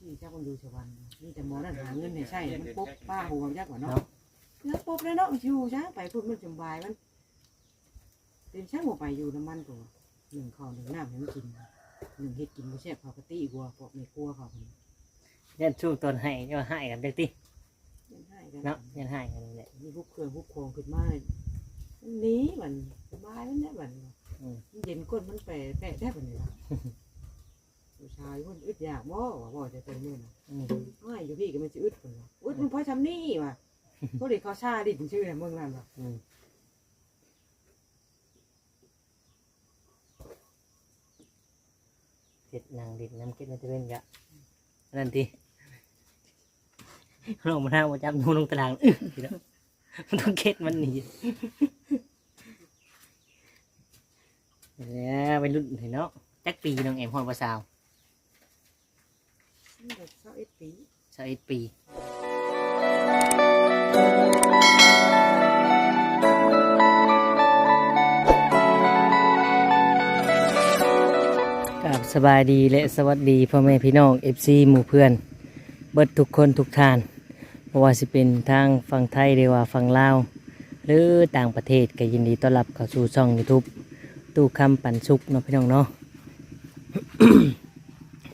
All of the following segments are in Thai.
ที่เจ้าคนดูชวันนี่แต่หมอนั่นหาเงินให้ใช่มันปุ๊บป้าหัวยักษ์กว่าเนาะเนื้อปุ๊บเลยเนาะอยู่ช้าไปพูดมันจมบายมันเป็นช่างหัวไปอยู่น้ำมันตัวหนึ่งข้าวหนึ่งน้ำให้มันกินหนึ่งเฮ็ดกินไม่ใช่ปกติกลัวพวกไม่กลัวเขาคนยันสู้ต้นให้ก็ให้กันจักติยังให้กันเนาะยันให้กันนี่แหละมีพวกเครื่องพวกโครงขึ้นมาเลยมันหนี้มันสบายมันเนี่ยมันอืมมันเย็นก้นมันแปะแปะได้ปะเนี่ย ผู้ชายคนอึดอยากบ่ว่าบ่จะเป็นเมื่อนะอืมไม่อยู่พี่ก็มันจะอึดคนละอึดมันเพราะทำนี่ว่ะพวกเด็กเขาชาดิชื่อเนี่ยเมืองนั่นว่ะอืมเจ็ดนางดินน้ำเก็ดมันจะเป็นกะอันนั่นทีเรามาหน้ามาจับนูลงตารางอื้อทีแล้วมันต้องเก็ดมันหนีแล้วไปรุ่นเห็นเนาะจักปีน้องแอมฮอนภาษาวนี่ เด็กเศร้าเอ็ดปีสาเอ็ดปีกับสบายดีและสวัสดีพ่อแม่พี่น้องเอฟซีหมู่เพื่อน เบิดทุกคนทุกท่านเพราะว่าสิเป็นทางฝั่งไทยหรือว่าฝั่งลาวหรือต่างประเทศก็ยินดีต้อนรับเข้าสู่ช่อง YouTube ตู้คำปันสุกเนาะพี่น้องเนาะ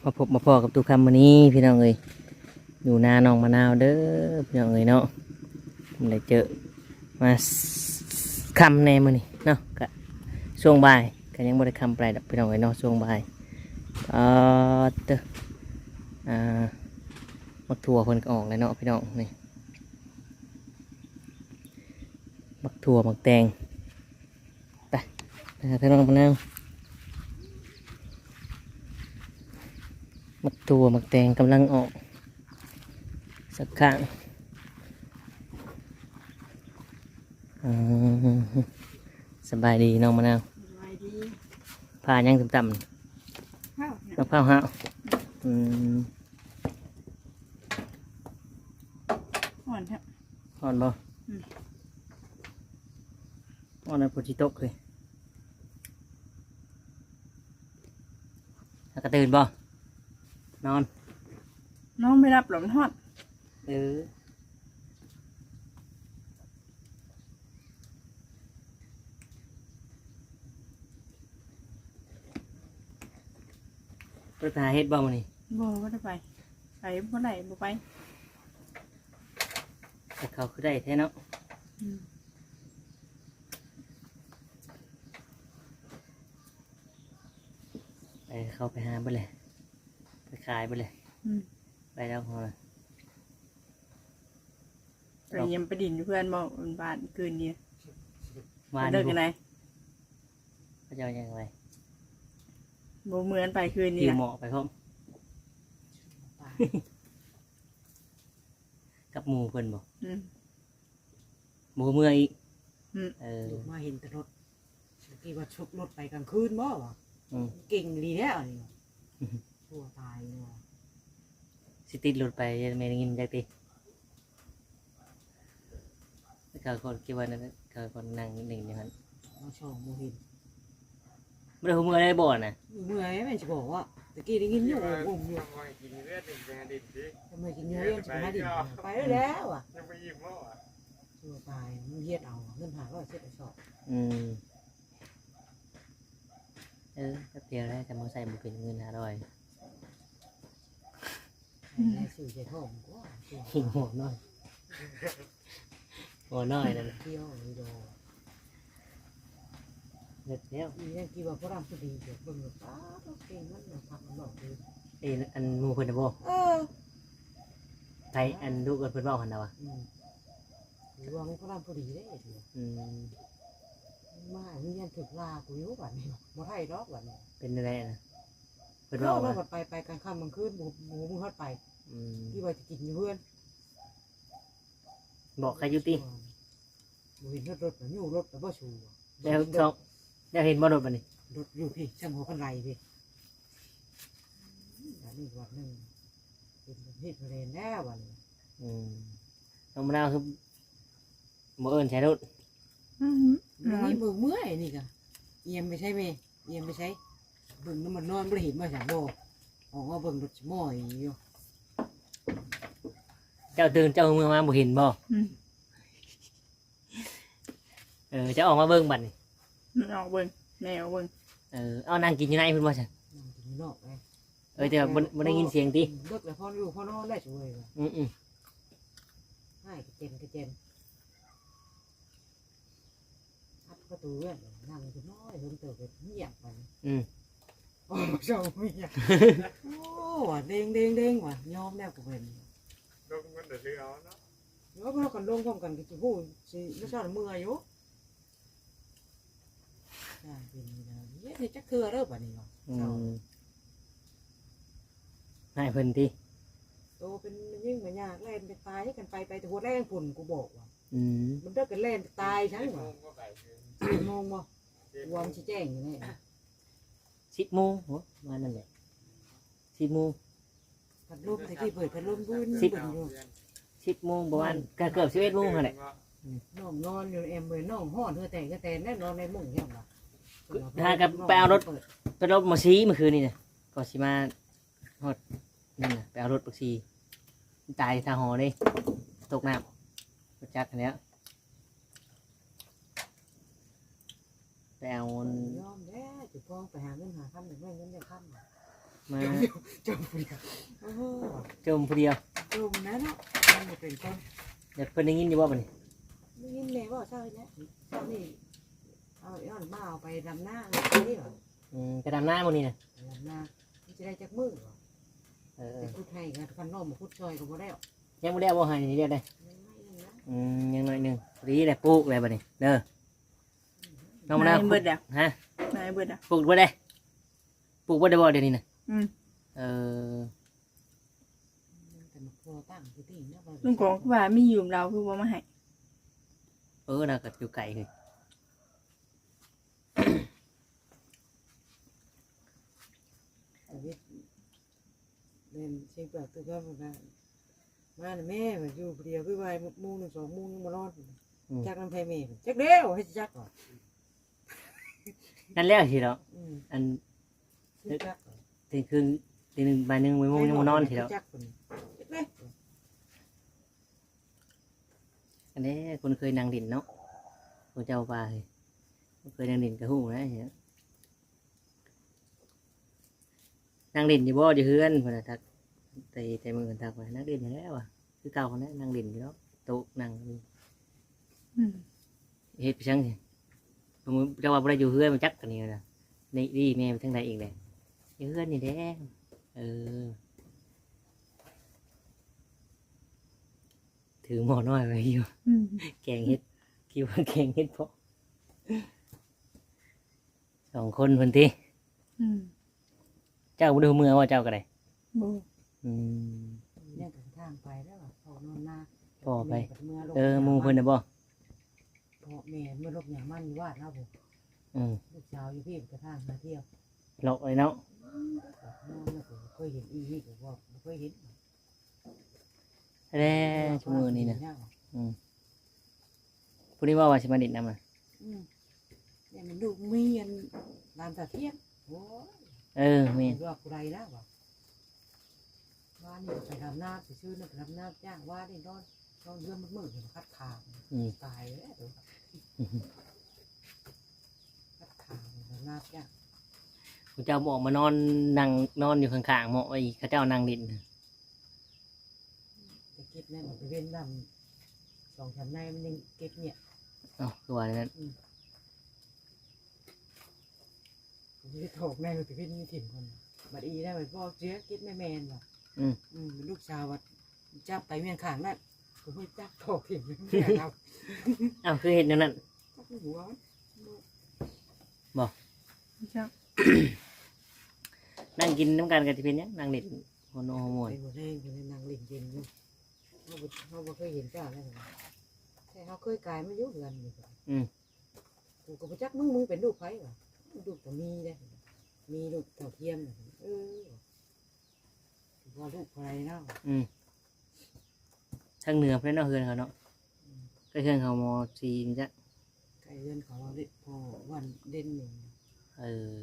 มาพบมาพอกับตูคำวันนี้ พี่น้องเอ้ยอยู่นาน้องมะนาวเด้อพี่น้องเอ้ยเนาะผมได้เจอมาคำในมือนี้เนาะก็ช่วงบ่ายก็ยังบ่ได้คำไปดอกพี่น้องเอ้ยเนาะช่วงบ่ายเอ่อเด้ออ่ามักถั่วเพิ่นก็ออกแล้วเนาะพี่น้องนี่มักถั่วมักแตงไปไปหาพี่น้องมะนาว มักถั่วมักแตงกำลังออก สักข้างอืมสบายดีน้องมะนาวสบายดีพายังต่ำๆข้าวมะพร้าวห้าวอืมอ่อนครับอ่อนบ่อืมอ่อนในปุจิโตกเลยแล้วก็ตื่นบ่ นอน น้องไม่รับหลมทอดเออไปหาเฮ็ดบ่มื้อนี้โบก็ได้ไปไปบ่ได้บ่ไปแต่เขาคือได้แท้เนาะอืมไปเขาไปหาไปเลยไป ขายไปเลยอืมไปแล้วพอละไปเยี่ยมไปดินอยู่เพื่อนบ่บนบ้านคืนนี้วานเลิกกันไหนพระเจ้ายังไงบ่เหมือนไปคืนนี้คิวนะเหมาะไปพร้อมกับหมูเพิ่นบอกอืม หมูเมื่อยอีกอืม เออลูกมาเห็นแต่รถเมื่อกี้ว่าชุบรถไปกลางคืนบ่วะอืม เก่งดีแล้วนี่ว่ะ ชั่วตายเลยว่ะสิติดรถไปยังไม่ได้ยินจักทีแล้วเขาคนคิดว่านั่นน่ะเขาคนนั่งหนึ่งอย่างนั้นเราชองโมเห็นไม่ได้หูเมื่อยได้บ่น่ะเมื่อยแม่จะบอกว่าตะกี้ได้ยินอยู่โอ้โหอยู่ทำไมกินเลือดหนึ่งแดงดิบดิทำไมกินเยอะเย็นจะไปหาดินไปได้แล้วอะยังไปยิ้มแล้วอะชั่วตายมันเฮ็ดเอาเงินหาก็เช็ดไปสอบอืมเออก็เตียวได้แต่มาใส่บุเป็นเงินห้าร้อยให้ สื่อใจท้องก็หิงหัวน้อยหัวน้อยนั่นน่ะเที่ยวนี่ดอเด็ดแล้วนี่ยังกี่ว่าพระรามสุดีเดี๋ยวเบิ่งป้าก็เก่งมันนะพักมันบอกเลยไอ้อันหมูเพิ่นน่ะบ่เออไทยอันลูกเอิ้นเพิ่นเว้าหั่นน่ะวะอืมหรือว่าพระรามสุดีได้เดี๋ยวอืมมานี่ยังถึกลากูอยู่บัดนี้บ่ไทยดอกบัดนี้เป็นอะไรนะ เพิ่นเราเว้าเราว่าไปไปกลางค่ำกลางคืนหมูหมูมึงฮอดไปอืมที่ว่าจะกินอยู่เพื่อนบอกใครอยู่ติบ่เห็นรถรถน่ะอยู่รถแต่บ่ชูอะแล้วสองแล้วเห็นบ่รถบัดนี้รถอยู่พี่ช่างหัวกันไรพี่อันนี้วันหนึงเป็นประเภทเรนแล้ววันนี้อืมน้องมะนาวคือบ่เอิ้นใช้รถ อืมนอนนี่เบิ่งเมื่อยนี่กะเอียมไปใช่ไหมเอียมไปใช้เบิ่งน้ำมันนอนบ่ได้เห็นมาจากบ่ออกมาเบิ่งรถสิม้อยอยู่เจ้าตื่นเจ้าเมื่อมาบ่เห็นบ่อืม เออจะออกมาเบิ่งบัดนี่มันออกเบิ่งแม่ออกเบิ่งเออเอานั่งกินอยู่ในเพิ่นว่าซั่นนั่งกินนอกไงเออแต่ว่าบ่บ่ได้ยินเสียงติเลิกแล้วพ่ออยู่พ่อนอนได้ช่วยว่ะอืมอืมให้กระเจนกระเจนอัดประตูเว้ยนั่งอยู่น้อยเพิ่นเติบแบบเงียบไปอืม โอ้เจ้าเมียโอ้ว่ะเด้งเด้งเด้งว่ะยอมแล้วกูเป็นลงมันเดือดเอาเนาะยอมแล้วกันลงพร้อมกันก็จะพูดสิไม่ชอบเมื่อยอยู่อ่าเป็นอย่างนี้เนี่ยนี่จักเทื่อเด้อบัดนี้เนาะอืเจ้ามให้เพิ่นติโตเป็นยิ่งเหมือนยากเล่นไปตายให้กันไปไปแต่หัวแรงปุ่นกูบอกว่าอืมมันเลิกกันเล่นไปตายฉันที่โมว่ะงก็ไปคืนสี่โมงบ่วอมชี้แจ้งอยู่นี่ 10โมงโหมานั่นแหละ10โมง พัดลมแต่ที่เปิดพัดลมบุ้นสิบ บุ้นอยู่10โมงประมาณก็เกือบ11โมงนั่นแหละน้องนอนอยู่เอ็มเบอร์น้องห้อนเธอแต่งก็แต่แน่นอนในมุ้งเนี่ยว่ะถ้ากับไปเอารถ ไปรถมาซีเมื่อคืนนี่น่ะก็สิมาฮอดนั่นน่ะไปเอารถบักซีตายทางหอนี่ตกน้ำรถจักรอันเนี้ยไปเอา ยอมแล้ว จุดพองไปหาเงินหาคำหนึ่งไม่เงินได้คำมาจมเดียวโอ้โหจมผู้เดียวจมนะเนาะมันบ่เป็นคนอยากเพิ่นได้ยินอยู่ว่าบัดนี้ไม่ยินเลยว่าเช้าเนี่ยเช้านี่เอาย้อนมาเอาไปดำหน้านี่หรออืมไปดำน้ำมื้อนี้น่ะดำหน้ามันจะได้จักมือหรอเออแต่พูดให้กันคันน้องมาพูดซอยก็บ่ได้หรอกยังบ่ได้บ่ให้นี่เดียวได้ยังไม่ยังนะอืมยังน้อยหนึงพอดีได้ปลูกเลยบัดนี้เด้อน้องมะนาวนายเบิดอะฮะ นายเบิดอะ ปลูกบ่ได้ปลูกบ่ได้บ่เดี๋ยวนี้น่ะอืมเออแต่มาพอตั้งคือที่เนี่ยว่าลุงของว่ามีอยู่เราคือบ่มาให้เออน่ะก็อยู่ไกลเลยชีวิตเล่นเชียงเปลือกตัวก็มันมาน่ะแม่มาอยู่เดียวพี่วายมูหนึ่งสองมูนึงมารอดจักน้ำไผ่แม่จักเดียวให้จักก่อน นั่นแล้วสิเนาะอืมอันจักตีคืนตีหนึ่งบ่ายหนึ่งบ่ายโมงยังมานอนสิแล้วจักคนจักเลยอันนี้คนเคยนั่งดินเนาะคนเจ้าป่าเลยคนเคยนั่งดินกระหูนะเหี้ยนั่งดินอยู่บ่อยู่เฮือนพุ่นน่ะทักแต่แต่มือทักว่านั่งดินอยู่แล้วอะคือเก่าคนนั้นนั่งดินอยู่แล้วโต๊ะนั่งอืม เฮ็ดไปจังสิผมเจ้าว่าบ่ได้อยู่เฮือนมันจักกันนี่นะนี่ดีแม่ไปทางใดอีกเลยอยู่เฮือนนี่แดงเออถือหม้อน้อยไว้อยู่อืมแกงเห็ดคิดว่าแกงเห็ดเพาะสองคนคนที่อืมเจ้าบ่ดูเมือว่าเจ้าก็ได้บ่อืมเนี่ยกับทางไปแล้วอะพ่อนอนนาพ่อไปแม่กับเมื่อลงเออหมูเพิ่นน่ะบ่ พ่อแม่เมื่อลบอย่างมันอยู่วาดแล้วผมอืมลูกสาวอยู่พี่กระทางมาเที่ยวหลอกเลยเนาะนอนแล้วผมเคยเห็นอีนี่ผมว่าบ่เคยเห็นแร่ชั่วโมงนี้นะผู้นี้ว่าว่าสิมาดิดนำอะอืมเนี่ยมันดูมีอันลานตะเทียนโอ้ยเออแม่นว่ากูไรแล้ววะว่านี่ไปทำหน้าไปซื้อนะไปทำหน้าจ้างว่านี่นอนนอนเรื่องมันมืดเห็นคัดขางอืมตายแล้วเดี๋ยว คัดขางทำหน้าจ้างผู้เจ้าบอกมานอนนั่งนอนอยู่ข้างๆหมอไอ้เขาเจ้านั่งดินจะเก็บเนี่ยมันไปเว้นดำสองชั้นในมันยังเก็บเนี่ยเอ้าคือว่าอย่างนั้นผมจะถกแม่มันไปเว้นมีถิ่นคนบัดอีได้บัดพ่อเจ๊เก็บแม่แมนว่ะอืมอืมลูกชาววัดจับไปเมียนขางนั่น ผมไม่จับถกถิ่นไม่เอาเอ้าคือเห็นอย่างนั้นจับหัวจ้านั่งกินน้ำกันกันที่เป็นหยังนั่งดินโฮโนโฮโมไปนหมดแรงคนนางหลิงเย็นอยู่เขาบ่เขาบ่เคยเห็นเจ้าแล้วเหรอแต่เขาเคยกายไม่ยุ่งกันอยู่กูก็บ่จักมึงมึงเป็นลูกไผเหรอลูกก็มีได้มีลูกเท่าเทียมน่ะเออว่าลูกใครเนาะอืม ทางเหนือเพื่อนเนาะเฮือนเขาเนาะก็เฮือนเขามอซีนี่จ้ะไก่เรือนเขาว่าเด็กพอวันเด่นหนึ่งเออ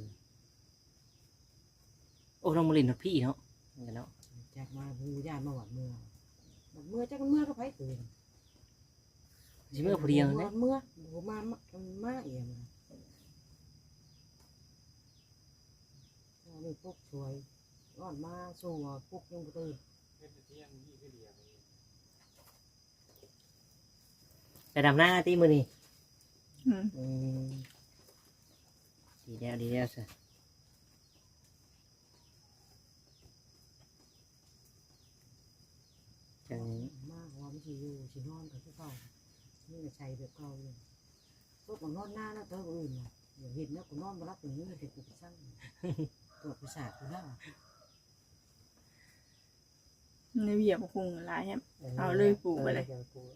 โอ้น้องมลินทดพี่เนาะเหมือนกันเนาะจากมาผู้ย่านมาหวัดเมืองอเมื่อจักเมื่อก็ไปตื่นสิเมื่อผู้เดียวนะเมื่อบ่มามามาเอียงนะเอานี่ปุ๊กช่วยอ่อนมาสู่ว่าปุ๊กยังบ่ตื่น เฮ็ดเที่ยงนี่คือเดียวนี่ ไปดำหน้าตีมือนี่อืมอืมดีแล้วดีแล้วสิจังมาว่ามันสิอยู่สินอนกับคือเก่านี่ก็ใช้แบบเก่าเลยพวกมันนอนหน้าแล้วเติมอื่นน่ะเดี๋ยวเห็นแล้วกูนอนบ่รับอย่างนี้แต่กูไปสั่งตัวประสาทกูแล้วในเวียบคงหลายแฮมเอาเลยปลูกไปเลยออปลูกเอาหงยาวมาปลูก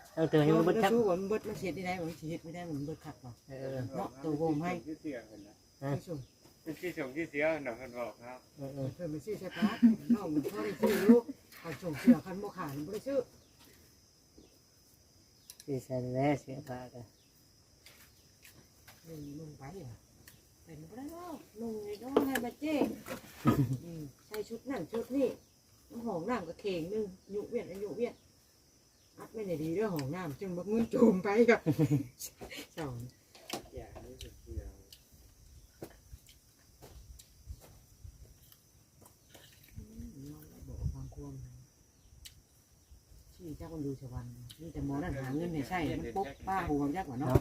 เออเงินทั้งเมย์อันนั้นก็อืมเราผ่านมาให้สี่พันน่ะปันกันผู้หาร้อนองเตยเช็ดไปได้สมหนาแน่เตยยังไม่ชื่อติน้องยังไม่ชื่อเป็นบิดนะเอาเตือนให้มันบิดครับสู้ว่ามันเบิดมันเสียที่ไหนมันเสียไม่ได้มันเบิดขัดว่ะ เออเนาะตัวโกงให้ ที่เสียเพิ่นน่ะไม่สุ่มที่ส่งที่เสียน่ะเพิ่นบอกครับเออเออเพิ่มไปซื้อใช่ปะน้องมันพอได้ซื้อลูกเขาส่งเสือคันโมขาดมันไม่ได้ซื้อสีสันแล้วเสียผ้ากันลุงลุงไปเหรอเป็นไปได้แล้วลุงนี่ต้องให้มาเจ๊อืมใส่ชุดนั่นชุดนี่น้ำหอมน้ำกับเข่งหนึงหยุเวียนอายุเวียน ไม่ได้ดีเรื่องหอมน้ำจึงบักเงินโจมไปกับสองอย่านี่เป็นเสียน้องบอกความควมที่เจ้าคนดูชวันนี่แต่หมอนั่นหาเงินให้ใช่มันปุ๊บป้าหัวยักษ์กว่าเนาะ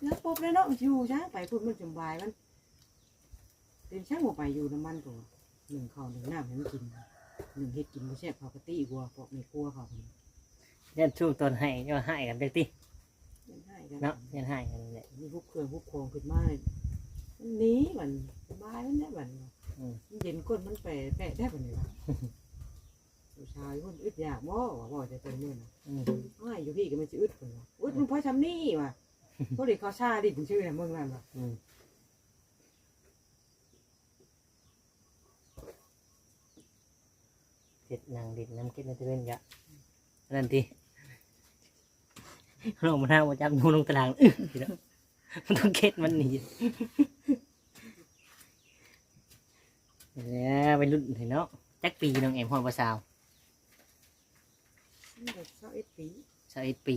เนื้อปุ๊บเลยเนาะอยู่ช้างไปพูดมันจมบายมันเป็นช่างหัวไปอยู่น้ำมันตัวหนึ่งข้าวหนึ่งน้ำให้มันกินหนึ่งเฮ็ดกินไม่แซ่บเขากะตีกลัวพวกไม่กลัวเขา เล่นช่วงตอนให้ก็ให้กันเด็กที่เล่นให้กันเนาะเล่นให้กันแหละมีฮุบเครื่องฮุบโครงขึ้นมาเลยมันหนี้มันสบายมันได้บัดนอืมมันเย็นก้นมันแปะแปะได้บัดนี้วะผู้ชายคนอึดอยากบ่ว่าบ่จะเป็นเนี่ยนะอืมไม่อยู่พี่ก็มันจะอึดคนวะอึดมันเพราะทำนี่ว่ะพวกเด็กเขาชาดิผมชื่อเนี่ยเมืองนั่นว่ะอืมเจ็ดนางดินน้ำเก็ดในตะเวนกะนั่นที เรามาหน้ามาจับนูลงตารางอื้อทีละมันต้องเก็ดมันหนีแล้วไปรุ่นเห็นเนาะจักปีน้องแอมฮอดภาษาวนี่ก็เศร้าเอ็ดปีสาวเอ็ดปี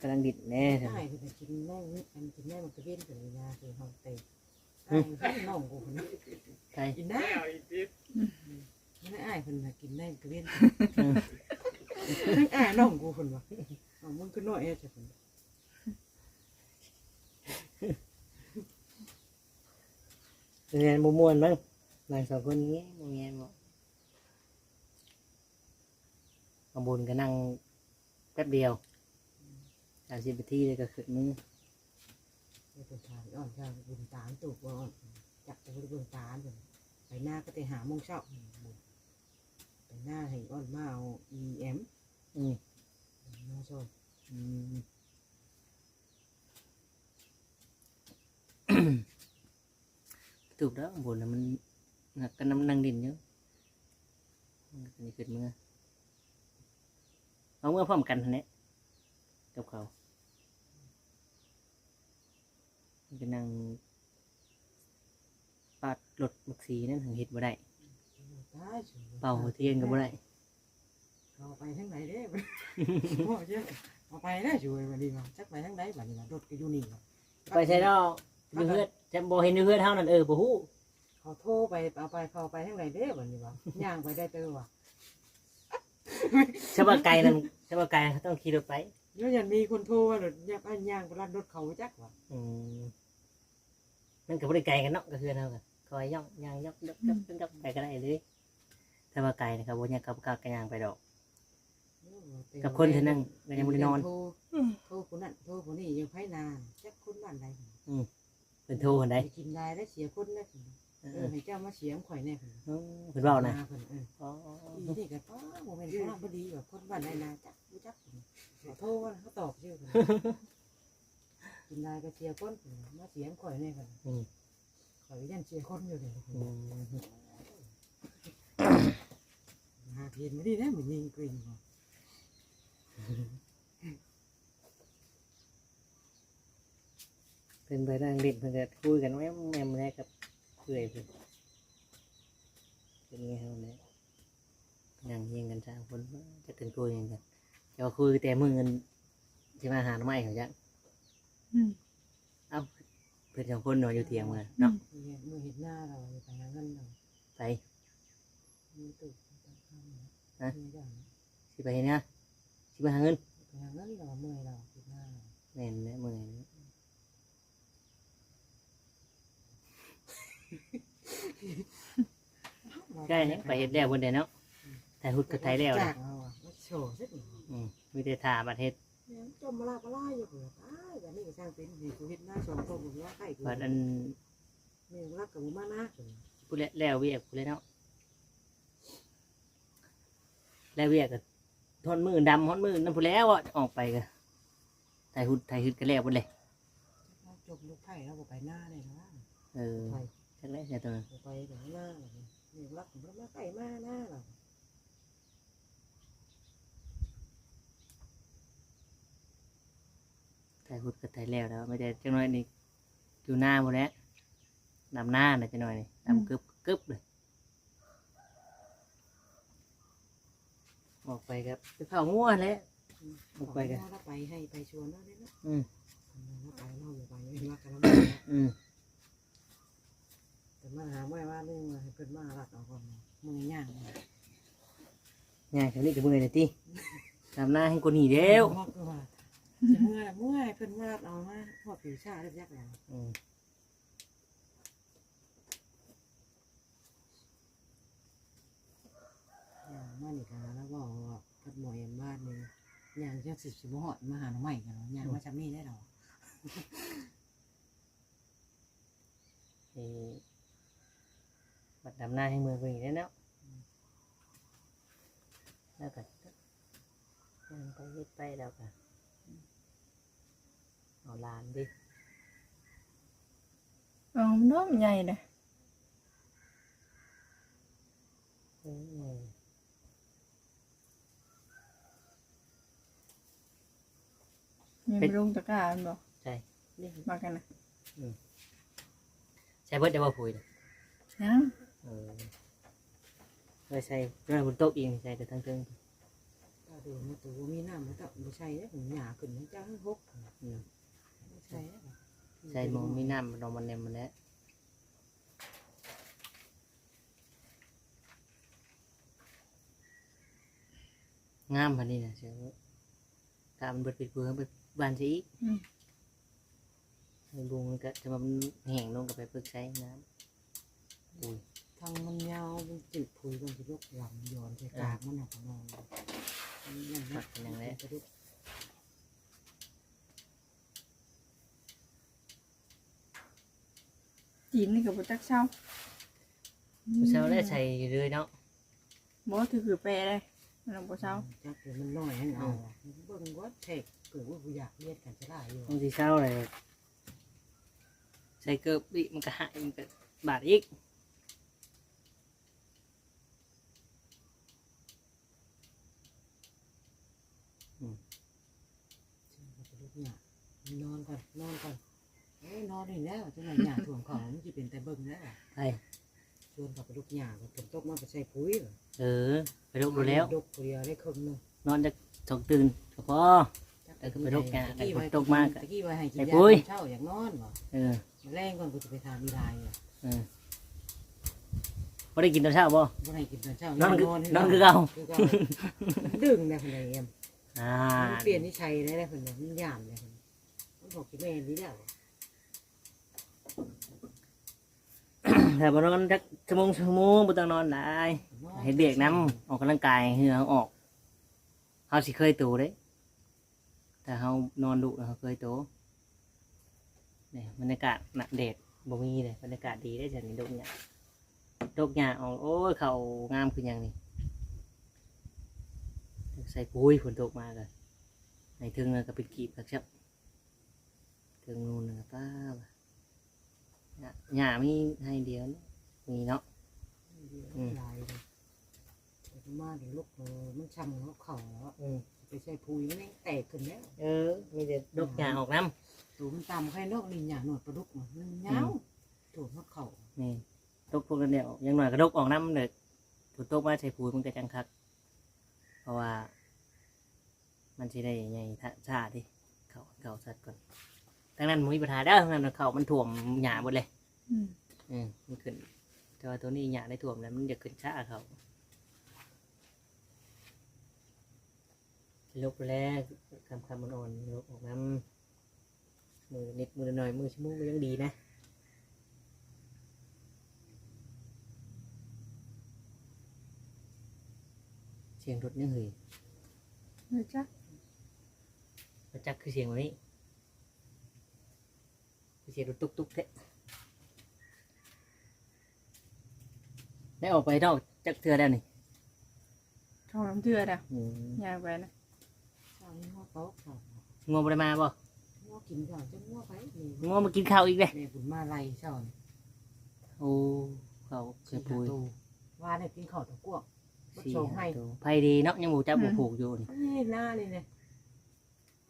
กำลังดิดแน่ใช่ใช่ไหมคือจะกินแม่งนี่อันกินแม่งมันก็เว้นถึงยาคือห้องเตะไอ้ที่น้องกูคนนี้ใช่กินแล้ได้วอีกนิด ไม่ได้อ้ายคนน่ะกินแม่งก็เว้นทั้งอ้ายน้องกูคนวะเอามึงก็น้อยแอจะคนเรียนมมวนบ้างบางสองคนนี้โรงเรียนบอกข้างบนก็นั่งแป๊บเดียวสามสิบนาทีเลยก็ขึ้นมือไม่เป็นชายอ่อนชายบุญตามตูกอ่อนจับจะบุญตามเลยไปหน้าก็ไปหาโมงเช้า ไปหน้าให้อ่อนมาเอา EM อืมมาชมอืมถูกแล้วข้างบนน่ะมันหนักก็น้ำนั่งดินเยอะมันก็จะขึ้นมือเอาเมื่อพร้อมกันทันนี้กับเขามันจะนั่งปาดรถบักสีนั่นถึงเห็ดบ่ได้ เป่าหัวเทียนก็บ่ได้เอาไปทั้งไหนเด้บ่บ่เจ้าเอาไปได้ช่วยมาดีมาจักไปทั้งไหนบัดนี้ล่ะรถก็อยู่นี่ล่ะไปใช้ดอกอยู่เฮือดจะบ่เห็นอยู่เฮือดเท่านั้นเออบ่ฮู้เขาโทรไปเอาไปเขาไปทั้งไหนเด้บัดนี้ว่าย่างไปได้เตอว่ะชาวบ้านไกลนั่นชาวบ้านไกลเขาต้องขี่รถไปแล้วยันมีคนโทรว่ารถย่างอันย่างไปรัดรถเขาจักว่ะอืมมันก็บ่ได้ไกลกันเนาะก็คือเท่ากันคอยย่องย่างยกยกยกยกยกไปก็ได้เลย ถ้าว่าไกลนะครับบ่อยากกับกับกระย่างไปดอก กับคนเท่านั้นก็ยังบ่ได้นอนโทรโทรคนนั้นโทรคนนี้ยังไผนานจักคนบ้านใดเป็นโทรคนใดไปกินได้ได้เสียคนได้เอเอออให้เจ้ามาเสียงข่อยแน่เพิ่นเออเพิ่นเว้านะเพิ่นเอออ๋ออีนี่ก็ป้าบ่แม่นคนบ่ดีแบบคนบ้านใดนาจักบ่จักขอโทษว่าเขาตอบชื่อเพิ่นกินได้ก็เชียร์คนเพิ่นมาเสียงข่อยแน่เพิ่นอืมข่อยยันเชียร์คนอยู่เลยอืม หาเพียนไม่ได้นะมันยิงกลิ่นบ่เพิ่นไปนั่งเล่นเพิ่นก็คุยกันแม่แม่แม่กับเพื่อยเพิ่นเป็นไงเฮาเนี่ยนั่งเฮียงกันสามคนจะกันคุยกันกันจะว่าคุยแต่มื้อเงินสิมาหาหน่อไม้เขาจักอืมเอ้าเพิ่นสองคนเนาะอยู่เถียงมาเนาะเนี่ยมือเห็นหน้าเราไปหาเงินเราไป มือตุก ตามข้ามฮะสิไปเฮ็ดนะสิไปหาเงินไปหาเงินเราเมื่อยเราเห็นหน้าเราแม่นแม่มื้อนี้ใกล้ไปเฮ็ดแล้วเพิ่นได้เนาะถ่ายหุดก็ถ่ายแล้วนะโชว์สักหน่อยอืมมีแต่ท่าบัดเฮ็ดจมมาลาปลาอยู่เผื่อตายแบบนี้ก็สร้างเป็นนี่กูเห็นหน้าสองตัวผมว่าไข่กูบัดอันนี่รักกับมึงมาหน้าผู้แล้วแล้วเวียกผู้แล้วเนาะ แล้วเวียกก็ทอนมือดำทอนมือนั่นผู้แล้วอะออกไปก็ถ่ายหุดถ่ายหุดก็แล้วเบิดเลยจมลูกไข่เราไปหน้าเลยนะเออไปจักแล้วแต่ตัวนั้นไปถึงหน้าเลยนี่รักกับมึงมาไก่มาหน้าเราถ่ายหุดก็ถ่ายแล้วแล้วไม่ได้จังน้อยนี่อยู่หน้าหมดแล้วดำหน้าน่ะจังน้อยนี่ดำกึบกึบเลย ออกไปครับไปเผางัวแล้วออกไปกันเราไปให้ไปชวนเราได้นะอืมเราไปเราไปไม่รักกันแล้ว อืมแต่มาหาไม่ว่าเรื่องให้เพิ่นมารัดเอาก่อนมือย่างง่ายคำนี้กับมือเลยทีดำหน้าให้กูหนีเด้วเมื่อเมื่อเพิ่นมารัดเอามาพอผิวชาเรียบยักแล้วอืมอย่างมานี่กันแล้วบอกว่าพัด หมอยบ้านนึงอย่างจะสิบสิบหอดมาหาหน่อใหม่กันอย่างมาจำนี่ได้หรอเอ่บัดดำหน้าให้เมือกูหนีได้แล้วแล้วก็ยังไปเฮ็ดไปแล้วก็เอาลานดิเอาน้องใหญ่เลย เออ ยังไม่ลงตะกร้ามันบอกใช่นี่มากันนะใช่เบิดจะว่าผุยเลยยังเออไม่ใช่เรื่องบนโต๊ะเองใช่แต่ทั้งเทิงถ้าดูมาตัวมีน้ำมันต้องไม่ใช่แล้วผมหยาขึ้นจ้าหกอืมไม่ใช่แล้วใช่มองมีน้ำนองมันเนมมันแล้วงามพันนี้นะเชื่อว่าถ้ามันเบิดปิดเบือเบิด บานสิอีกอืมให้ลุงมันก็จะมามันแห้งลงกับไปเพิกใช้น้ำอุ้ยทางมันยาวมันจืดผุยมันจะยกลำย้อนใส่กากมันหนักนอนนั่นนะจะลุกจีนนี่กับบุตักเช้าผู้เช้าได้ใส่เรื่อยเนาะบอถือคือแปรเลยมันเอาบุเช้าจักเดี๋ยวมันน้อยให้เอาเบิ่งว่าเทค เกิดว่ากูอยากเรียนกันจะได้อยู่บางทีเช้าเลยใส่เกลือบิมันก็หายมันก็บาดอีกลุกหยานอนก่อนนอนก่อนเอ้ยนอนนี่แล้วจังไหนหยาถ่วงของมันจะเป็นแต่เบิ่งแล้วใช่ชวนกับลุกหยาฝนตกมาไปใส่ปุ๋ยเออไปลุกดูแล้วลุกเดียวได้ครึ่งนึงนอนจะถกตื่นก็พอตะกี้ไว้ให้กินยาเช้าอย่างนอนบ่เออแรงก่อนกูจะไปทานมีลายอะเออพอได้กินตอนเช้าบ่ บ่ให้กินตอนเช้านอนคือนนอนคือเก่า ดึงนะคนใดเอ็มอ่าเปลี่ยนนิสัยได้แล้วคนนี้มันยามเลยมันบอกที่แม่นี่แล้วแต่บ่นอนจักชั่วโมงชั่วโมงบ่ต้องนอนได้เฮ็ดเบียกน้ำออกกำลังกายเหงื่อออกเฮาสิเคยตูเด้ แต่เฮานอนดุแล้วเฮาเคยโตนี่บรรยากาศน่ะแดดบ่มีเลยบรรยากาศดีได้จังนี่ดกหญ้าดกหญ้าออกโอ้ยเขางามคือหยังนี่ใส่ปุ๋ยฝนตกมากันในถึงนั่นก็เป็นกีบครับเจ้าถึงนู่นนะป้าว่ะหญ้าหญ้ามีให้เดียวนะมีเนาะอืมลายเลยแต่มาเดี๋ยวลูกเออมันช่ำเขาเข่าแล้วอืม ไปใช้ปุ๋ยมันแตกขึ้นแล้วเออ มีแต่ดกหญ้าออกน้ตูมันต่ำแค่นอกนี่หยาหนวดปลาดุกมันมันยาวถูกเขาเข่าำนี่ดกพวกนั้นเดียวอยังหน่อยก็ดกออกน้ำเลยฝนตกมาใส่ปุ๋ยมันก็จังคัก เพราะว่า มันจะได้ไงท่าชาดิเขาเขาสัตว์ก่อนดังนั้นมุ้ยปัญหาเด้อดังนั้นเขามันถ่วมหญ้าหมดเลย อืม อืมมันขึ้นแต่ว่าตัวนี้หญ้าได้ถ่วมแล้วมันจะขึ้นช้าเขา ลบแล้วคำคำมันอ่อนลบออกน้ำมือนิดมือหน่อยมือชั่วโมงก็ยังดีนะเสียงรถยังเหยเดี๋ยวจ้ะประจักษ์คือเสียงแบบนี้คือเสียงรถตุ๊กตุ๊กๆแท้ได้ออกไปนอกจักเทือได้วนี่ทองน้ำเถื่อดอะอืม ยางไปนะช่างง้อโต๊ะเขางัวบริมาบ่ง้อกินเขาจะง้อไปนี่งัวมากินข้าวอีกเลยแม่บุญมาไล่เช่านี่โอ้เขาเคยปุยตัวว่าเนี่ยกินข้าวตะกั่วบัดสี่โชว์ให้ห้าตัวไผ่ดีเนาะยังหมูจับหมูผูกอยู่นี่นี่หน้านี่เนี่ย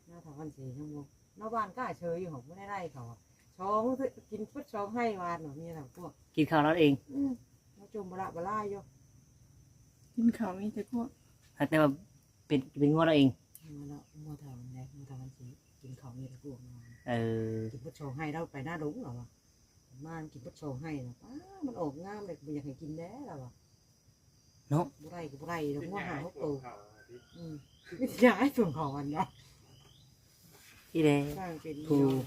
หน้าถาวันสีช่างวงนอกบ้านกล้าเชยอยู่ของไม่ได้ไล่เขาอะช้องกินพุดช้องให้วานหนูมีอะไรพวกกินข้าวแล้วเองอืมมาจมบละบละอยู่กินข้าวมีแต่พวกแต่ว่าเป็นเป็นงัวเราเอง มาแล้วมัวทำนะมัวทำมันสีกินของมีตะกั่วมาเออกินพุดช้องให้เราไปหน้าดุงเหรอวะมานกินพุดช้องให้นะป้ามันออกงามเลยมันอยากให้กินแน่หรอวะเนาะบุไรกับบุไรแล้วมัวหาเขาตัโตวเขาที่อืมไม่ใช่ส่วนของมันเนาะที่แดสร้างเป็นถูก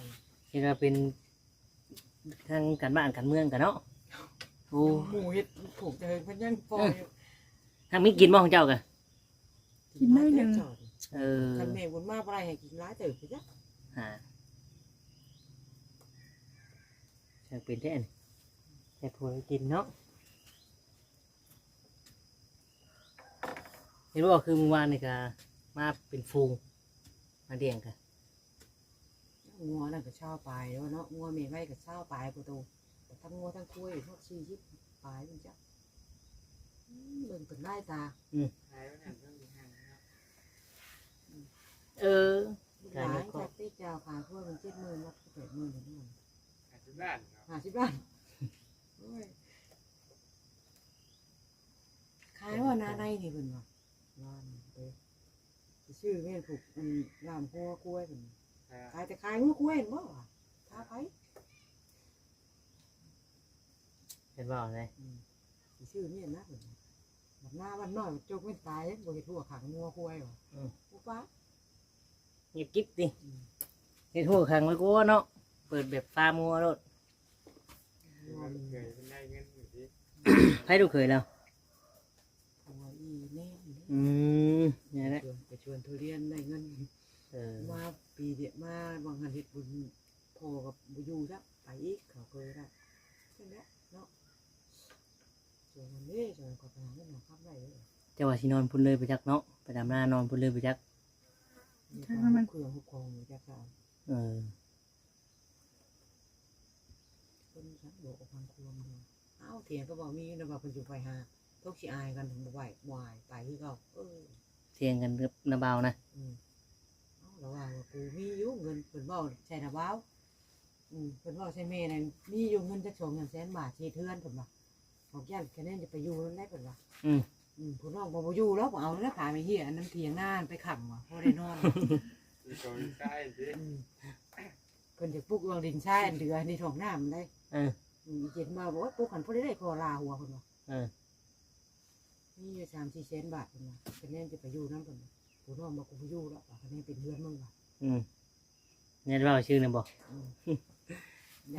นี่ก็เป็นทางการบ้านการเมืองกันเนาะโอ้หมูเห็ดผูกเดินพันยังปล่อยทางมีกินบ่ของเจ้ากันกินได้หนึ่ง เออคันแม่บุญมาบ่ไรให้กินร้ายเติบไปจ้ะฮะช่างเป็นแท้นแต่ผัวกินเนาะเห็นว่าคือเมื่อวานนี่ก็มาเป็นฟูงมาเดี่ยงกันงัวนั่นก็เช่าปลายแล้วเนาะงัวเมย์ไว้ก็เช่าปลายประตูแต่ทั้งงัวทั้งคุยพวกชีชิบปลายมันจ้ะอืมเบิ่งเป็นไล่ตาหายไปนั่นต้องมีห้างนะครับ เออ หลายจากที่เจ้าขายพวกมันเจ็ดหมื่นวัดแปดหมื่นถึงนั่นหายที่บ้านเนาะห้าสิบล้านโอ้ยขายว่านาในนี่เพิ่นว่าล้านไปชื่อแม่นผูกมันลามพัวกล้วยเพิ่นอ่าขายแต่ขายงูกล้วยเห็นบ่วะท้าไปเห็นบ่าเลยสิชื่อนี่นะเพิ่นบัดหน้าวันน้อยจกไม่ตายบ่เฮ็ดหัวขังงัวกล้วยว่ะกูป้า เงียบกิ๊บดิเห็นหัวขังไว้กูเนาะ เปิดแบบฟาร์มงัวรถงัวเรามันเคยเป็นได้เงินอยู่ที่ใครดูเคยแล้วหัวอีแน่นี่อืมนี่แหละชวนไปชวนทุเรียนได้เงินเออมาปีเดียวมาบางหันเฮ็ดบุญพอกับบ่อยู่ซะไปอีกเขาเคยได้ใช่ไหมเนาะส่วนมันนี่ส่วนก็ไปหาเงินมาครับได้เลยเจ้าว่าสินอนพุ่นเลยไปจักเนาะ ไปดำหน้านอนพุ่นเลยไปจัก มีความเครื่องหุบคองอยู่จากการเออคนฉันบอกความควมเลยเอ้าเถียงก็บอกมีนะว่าเพิ่นอยู่ไปหาทกสิอายกันถึงบ่ไหววายไปคือเก่าเออเสียงกันกับนาเบานะอืมเอ้าแล้วว่าว่ากูมีอยู่เงินเพิ่นเว้าใช่นะว้าวอืมเพิ่นเว้าใช่แม่นั่นมีอยู่เงินจัก2แสนบาทที่เทือนเพิ่นว่าบอกย่านคะแนนจะไปอยู่นั่นได้เพิ่นว่าอืม อืมผู้น้องบ่บ่อยู่แล้วบ่เอาแล้วพาไปเฮียอันนั้นเถียงหน้าไปขังว่ะพอได้นอนมีตัวมีใต้ที่อืมเพิ่นจะปลูกวางดินชายอันเดือในท้องน้ำได้เอออืมเจ็ดมาบอกว่าปลูกหันพอได้ได้พอลาหัวเพิ่นว่าเออ นี่อยู่สามสี่แสนบาทเพิ่นว่าคะแนนจะไปอยู่นำเพิ่นว่าผู้น้องบอกกูบ่อยู่แล้วว่าคะแนนเป็นเดือนมึงว่ะอืมเนี่ยเบาชื่อนะบอก อืม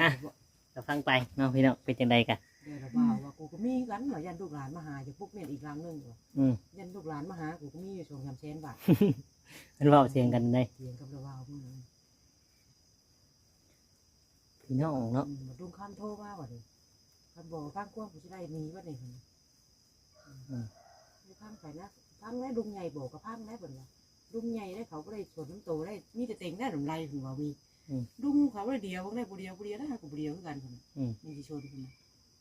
อะได้บอกเราฟังไปเนาะพี่เนาะเป็นจังใดกัน ได้ระบ่าวว่ากูก็มีกันว่ายันลูกหลานมาหาจะปลูกเม่นอีกหลังหนึงว่ะอืมยันลูกหลานมาหากูก็มีอยู่สองสามแสนบาทมันเบาเสียงกันได้เถียงกับระบ่าวมึงเลยพพี่น้องเนาะอืมมาดุงข้ามโทรมาว่าดิคันบอกข้างกว้างกูจะได้หนีว่าเนี่ยไม่พังไปนะพังแล้วดุงใหญ่บอกกับพังแล้วเพิ่นว่าดุงใหญ่ได้เขาก็ได้สวนน้ำโตได้มีแต่เต็งได้หนุ่มไรถึงว่ามีดุงเขาได้เดียวได้บุเดียวบุเดียวได้กูบุเดียวคือกันคนมีที่ชนคน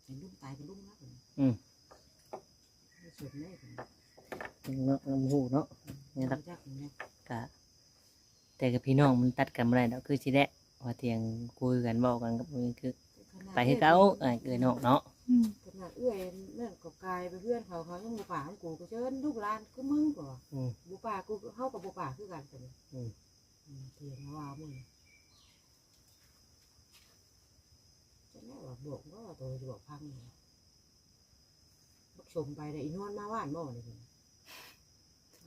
เห็นดุงตายเป็นดุงนะคนไม่สนได้คนเนาะน้ำหูเนาะนี่ครับจักเนี่ยกะ แต่กับพี่น้องมันตัดกันบ่ได้ดอกคือสิแหละว่าเตียงคุยกันบอกกันกับมึงคือไปให้เขาเอ้ยเกินอกเนาะอืมขนาดเอื้อยแม่นกับกายไปเพื่อนเขาเขายังบุป่าของกูก็เชิญลูกหลานก็มึงก่ออืม บุป่ากูเฮากับบุป่าคือกันกันอืมเทียงว่ามึงจะแน่ว่าบอกว่าตัวจะบอกพังเลยบักชมไปได้อีนวลมาว่านบ่เลย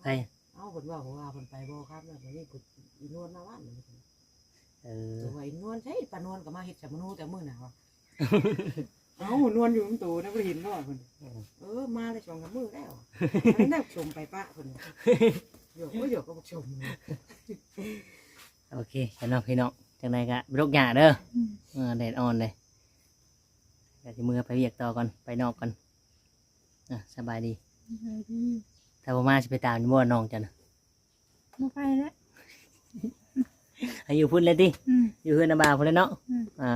ไปเอาผลว่าว่าผลไปบ่ครับแล้วนี่กูอีนวลมาว่านเลยเออตัวอีนวลใช่ปานวลก็มาเฮ็ดสมนูแต่มื้อหนาวะ เอานวลอยู่มันตูนะบ่เห็นบ่เพิ่นเออมาเลยสองสามมือแล้วอันนั้นชมไปปะคนหยอกก็หยอกก็บอกชมโอเคพี่น้องพี่น้องจังไดก็โรคหยาเด้ออืมเออแดดอ่อนเลย เดี๋ยวสิมือไปเวียกต่อก่อนไปนอกก่อนอะสบายดีไปดีถ้าบ่มาสิไปตามนี่บ่น้องจ้ะนะบ่ไปแล้วให้อยู่พุ่นเลยติ อืม อยู่เฮือนน้าบ่าวพุ่นเลยเนาะ อืม อ่า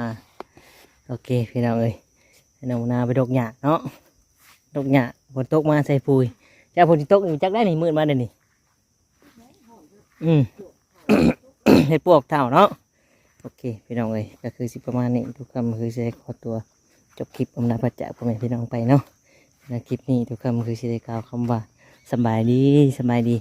โอเคพี่น้องเอ้ยให้น้องนาไปดกหญ้าเนาะ ดกหญ้าฝนตกมาใส่ปุ๋ยจ้าฝนสิตกนี่จักได้นี่มืดมาเด้อนี่อืม เฮ็ดปวกเท่าเนาะ โอเคพี่น้องเอ้ยก็คือสิประมาณนี้ทุกคำคือสิได้ขอตัว จบคลิปอมนาพระเจ้าพ่อแม่พี่น้องไปเนาะในคลิปนี้ทุกคำคือสิได้กล่าวคำว่าสบายดีสบายดี